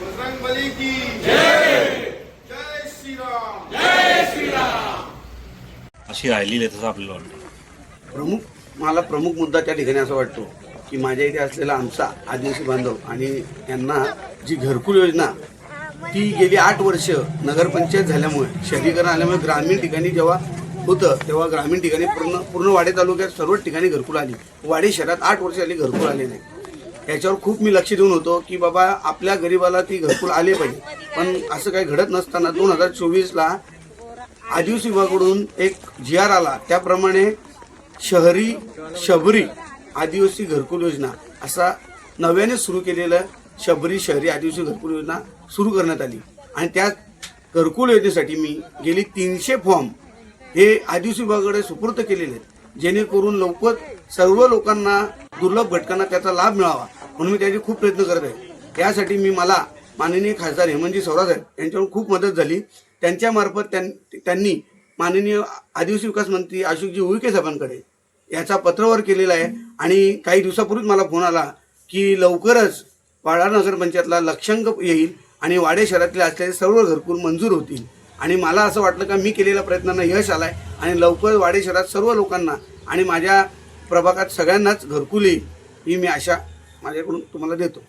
बजरंग बली की जय। जय श्रीराम। अशी राहिलेली आहे तसं आपल्याला वाटतं. प्रमुख मला प्रमुख मुद्दा त्या ठिकाणी असा वाटतो की माझ्या इथे असलेला आमचा आदिवासी बांधव आणि यांना जी घरकुल योजना ती गेली आठ वर्ष नगरपंचायत झाल्यामुळे शहरीकरण आल्यामुळे ग्रामीण ठिकाणी जेव्हा होतं तेव्हा ग्रामीण ठिकाणी पूर्ण पूर्ण वाडे तालुक्यात सर्वच ठिकाणी घरकुल आली. वाडे शहरात आठ वर्ष आली घरकुल आले नाही. याच्यावर खूप मी लक्ष देऊन होतो की बाबा आपल्या गरीबाला ती घरकुल आले पाहिजे. पण असं काही घडत नसताना दोन हजार चोवीसला आदिवासी विभागाकडून एक जी आर आला. त्याप्रमाणे शहरी शबरी आदिवासी घरकुल योजना असा नव्याने सुरू केलेलं शबरी शहरी आदिवासी घरकुल योजना सुरू करण्यात आली. आणि त्या घरकुल योजनेसाठी मी गेली तीनशे फॉर्म हे आदिवासी विभागाकडे सुपूर्द केलेले आहेत. जेणेकरून लवकर सर्व लोकांना दुर्लभ घटकांना त्याचा लाभ मिळावा. म्हणून मी त्याचे खूप प्रयत्न करत आहे. त्यासाठी मी मला माननीय खासदार हेमंतजी सौरासाहेब यांच्याकडून खूप मदत झाली. त्यांच्यामार्फत त्यां- त्यांनी माननीय आदिवासी विकास मंत्री अशोकजी उईके साहेबांकडे याचा पत्रव्यवहार केलेला आहे. आणि काही दिवसापूर्वीच मला फोन आला की लवकरच वाडा नगरपंचायतला लक्षांक येईल आणि वाडे शहरातले असलेले सर्व घरकुल मंजूर होतील. आणि मला असं वाटलं का मी केलेल्या प्रयत्नांना यश आलाय. आणि लवकर वाडे शहरात सर्व लोकांना आणि माझ्या प्रभागात सगळ्यांनाच घरकुल येईल ही मी आशा माझ्याकडून तुम्हाला देतो.